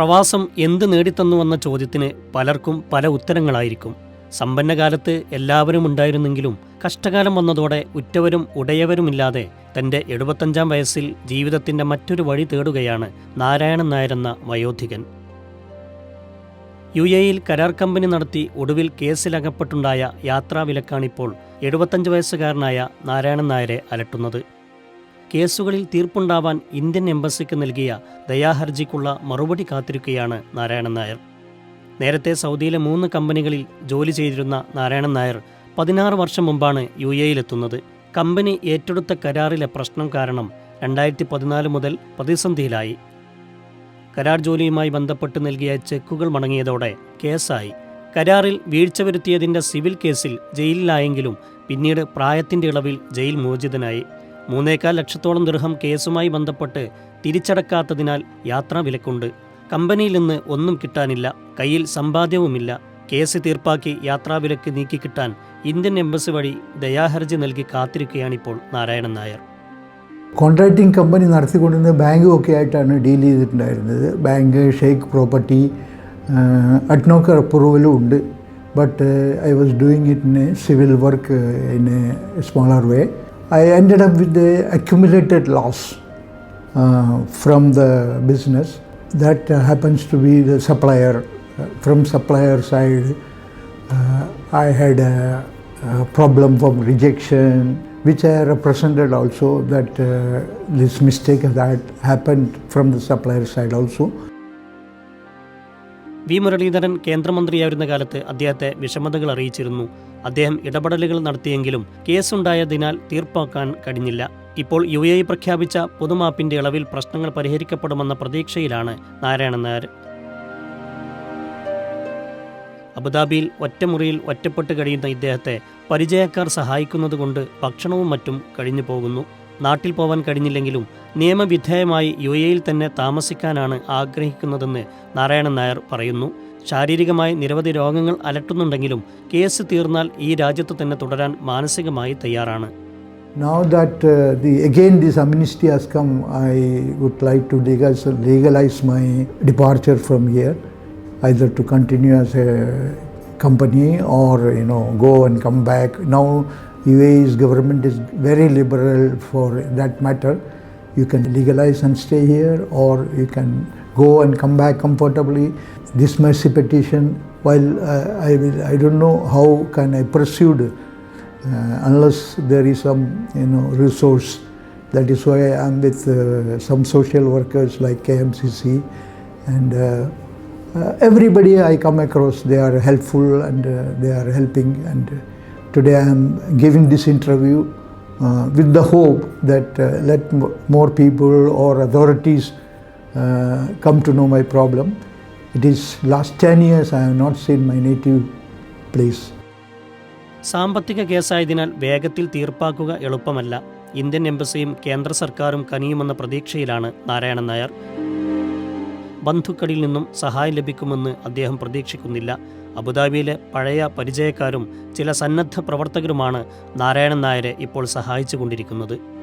പ്രവാസം എന്ത് നേടിത്തന്നുവെന്ന ചോദ്യത്തിന് പലർക്കും പല ഉത്തരങ്ങളായിരിക്കും. സമ്പന്നകാലത്ത് എല്ലാവരും ഉണ്ടായിരുന്നെങ്കിലും കഷ്ടകാലം വന്നതോടെ ഉറ്റവരും ഉടയവരുമില്ലാതെ തന്റെ എഴുപത്തഞ്ചാം വയസ്സിൽ ജീവിതത്തിന്റെ മറ്റൊരു വഴി തേടുകയാണ് നാരായണൻ നായരെന്ന വയോധികൻ. യു എയിൽ കരാർ കമ്പനി നടത്തി ഒടുവിൽ കേസിലകപ്പെട്ടുണ്ടായ യാത്രാവിലക്കാണിപ്പോൾ എഴുപത്തഞ്ച് വയസ്സുകാരനായ നാരായണൻ നായരെ അലട്ടുന്നത്. കേസുകളിൽ തീർപ്പുണ്ടാവാൻ ഇന്ത്യൻ എംബസിക്ക് നൽകിയ ദയാഹർജിക്കുള്ള മറുപടി കാത്തിരിക്കുകയാണ് നാരായണൻ നായർ. നേരത്തെ സൗദിയിലെ മൂന്ന് കമ്പനികളിൽ ജോലി ചെയ്തിരുന്ന നാരായണൻ നായർ പതിനാറ് വർഷം മുമ്പാണ് യു എയിലെത്തുന്നത് കമ്പനി ഏറ്റെടുത്ത കരാറിലെ പ്രശ്നം കാരണം രണ്ടായിരത്തി പതിനാല് മുതൽ പ്രതിസന്ധിയിലായി. കരാർ ജോലിയുമായി ബന്ധപ്പെട്ട് നൽകിയ ചെക്കുകൾ മടങ്ങിയതോടെ കേസായി. കരാറിൽ വീഴ്ച വരുത്തിയതിന്റെ സിവിൽ കേസിൽ ജയിലിലായെങ്കിലും പിന്നീട് പ്രായത്തിന്റെ ഇളവിൽ ജയിൽ മോചിതനായി. മൂന്നേക്കാൽ ലക്ഷത്തോളം ദൃഹം കേസുമായി ബന്ധപ്പെട്ട് തിരിച്ചടക്കാത്തതിനാൽ യാത്രാ വിലക്കുണ്ട്. കമ്പനിയിൽ നിന്ന് ഒന്നും കിട്ടാനില്ല. കയ്യിൽ സമ്പാദ്യവുമില്ല. കേസ് തീർപ്പാക്കി യാത്രാവിലക്ക് നീക്കിക്കിട്ടാൻ ഇന്ത്യൻ എംബസി വഴി ദയാഹർജി നൽകി കാത്തിരിക്കുകയാണിപ്പോൾ നാരായണൻ നായർ. കോൺട്രാക്റ്റിംഗ് കമ്പനി നടത്തിക്കൊണ്ടിരുന്ന ബാങ്കും ഒക്കെ ആയിട്ടാണ് ഡീൽ ചെയ്തിട്ടുണ്ടായിരുന്നത്. ബാങ്ക് ഷെയ്ക്ക് പ്രോപ്പർട്ടി അഡ്നോക്കർ അപ്രൂവലും ഉണ്ട്. But I was doing it in a civil work in a smaller way I ended up with the accumulated loss uh, from the business. That uh, happens to be the supplier. Uh, from supplier side, uh, I had a, a, problem from rejection, which I represented also that uh, this mistake that happened from the supplier side also. V Muraleedharan കേന്ദ്രമന്ത്രിയായിരുന്ന കാലത്ത് അദ്ദേഹത്തെ വിഷമതകൾ അറിയിച്ചിരുന്നു. അദ്ദേഹം ഇടപെടലുകൾ നടത്തിയെങ്കിലും കേസുണ്ടായതിനാൽ തീർപ്പാക്കാൻ കഴിഞ്ഞില്ല. ഇപ്പോൾ U A പ്രഖ്യാപിച്ച പൊതുമാപ്പിന്റെ ഇളവിൽ പ്രശ്നങ്ങൾ പരിഹരിക്കപ്പെടുമെന്ന പ്രതീക്ഷയിലാണ് നാരായണൻ നായർ. അബുദാബിയിൽ ഒറ്റമുറിയിൽ ഒറ്റപ്പെട്ട് കഴിയുന്ന ഇദ്ദേഹത്തെ പരിചയക്കാർ സഹായിക്കുന്നതുകൊണ്ട് ഭക്ഷണവും മറ്റും കഴിഞ്ഞു പോകുന്നു. നാട്ടിൽ പോവാൻ കഴിഞ്ഞില്ലെങ്കിലും നിയമവിധേയമായി യു എയിൽ തന്നെ താമസിക്കാനാണ് ആഗ്രഹിക്കുന്നതെന്ന് നാരായണൻ നായർ പറയുന്നു. ശാരീരികമായി നിരവധി രോഗങ്ങൾ അലട്ടുന്നുണ്ടെങ്കിലും കേസ് തീർന്നാൽ ഈ രാജ്യത്ത് തന്നെ തുടരാൻ മാനസികമായി തയ്യാറാണ്. Now that the again this amnesty has come I would like to legalise my departure from here I to continue as a company or you know go and come back now UAE's government is very liberal for that matter. You can legalize and stay here, or you can go and come back comfortably. This mercy petition, while uh, I will, I don't know how can I pursue uh, unless there is some you know resource. That is why I am with uh, some social workers like KMCC and uh, uh, everybody I come across. They are helpful and uh, they are helping. And uh, today I am giving this interview uh, with the hope that uh, let more people or authorities uh, come to know my problem. It is last 10 years I have not seen my native place. സാമ്പത്തിക കേസായതിനാൽ വേഗത്തിൽ തീർപ്പാക്കുക എളുപ്പമല്ല Indian എംബസിയും കേന്ദ്ര സർക്കാരും കനിയുമെന്ന പ്രതീക്ഷയിലാണ് നാരായണൻ നായർ ബന്ധുക്കളിൽ നിന്നും സഹായം ലഭിക്കുമെന്ന് അദ്ദേഹം പ്രതീക്ഷിക്കുന്നില്ല. അബുദാബിയിലെ പഴയ പരിചയക്കാരും ചില സന്നദ്ധ പ്രവർത്തകരുമാണ് നാരായണൻ നായരെ ഇപ്പോൾ സഹായിച്ചുകൊണ്ടിരിക്കുന്നത്.